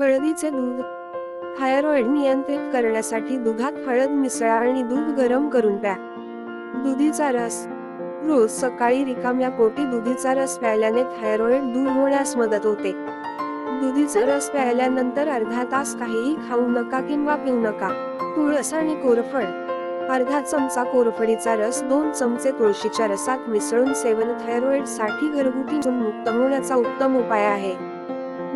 हळदीचे दूध. थायरॉइड नियंत्रित करण्यासाठी दुधात हळद मिसळा आणि दूध गरम करून प्या. दुधीचा रस. रोज सकाळी रिकाम्या पोटी दुधीचा रस प्यायल्याने थायरॉइड दूर होण्यास मदत होते. दुधीचा रस प्यायल्यानंतर अर्धा तास काहीही खाऊ नका किंवा पिऊ नका. तुळस आणि कोरफड. अर्धा चमचा कोरफडीचा रस दोन चमचे तुळशीच्या रसात मिसळून सेवन थायरॉइडसाठी घरगुती मुक्त होण्याचा उत्तम उपाय आहे.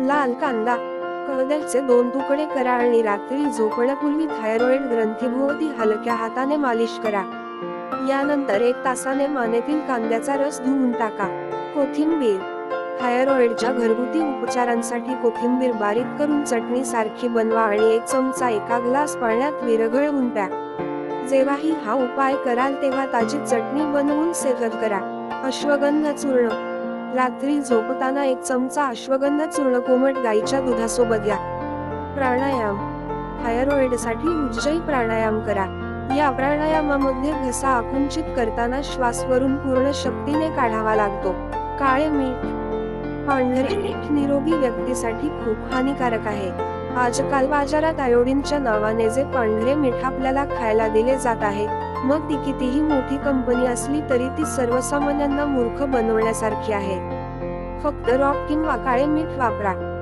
लाल कांदा. कळद्याचे दोन तुकडे करा आणि रात्री झोपण्यापूर्वी थायरॉइड ग्रंथीभोवती हलक्या हाताने मालिश करा. यानंतर एक तासाने मानेतील कांद्याचा रस धुवून टाका. कोथिंबीर. थायरॉइडच्या घरगुती उपचारांसाठी कोथिंबीर बारीक करून चटणी सारखी बनवा आणि एक चमचा एका ग्लास पाण्यात विरघळवून प्या. जेव्हाही हा उपाय कराल तेव्हा ताजी चटणी बनवून सेवन करा. अश्वगंधा चूर्ण. रात्री झोपताना एक चमचा अश्वगंधा चूर्ण कोमट गाईच्या दुधासोबत घ्या. प्राणायाम. थायरॉइडसाठी उज्जयी प्राणायाम करा. या प्राणायामामध्ये घसा आकुंचित करताना श्वास वरून पूर्ण शक्तीने काढावा लागतो. काळे मीठ. पांढरे मीठ निरोगी व्यक्तीसाठी खूप हानिकारक आहे. आजकाल बाजारात आयोडीनच्या नावाने जे पांढरे मीठ आपल्याला खायला दिले जात आहे मग ती कितीही मोठी कंपनी असली तरी ती सर्वसामान्यांना मूर्ख बनवण्यासारखी आहे. फक्त रॉक किंवा काळे मीठ वापरा.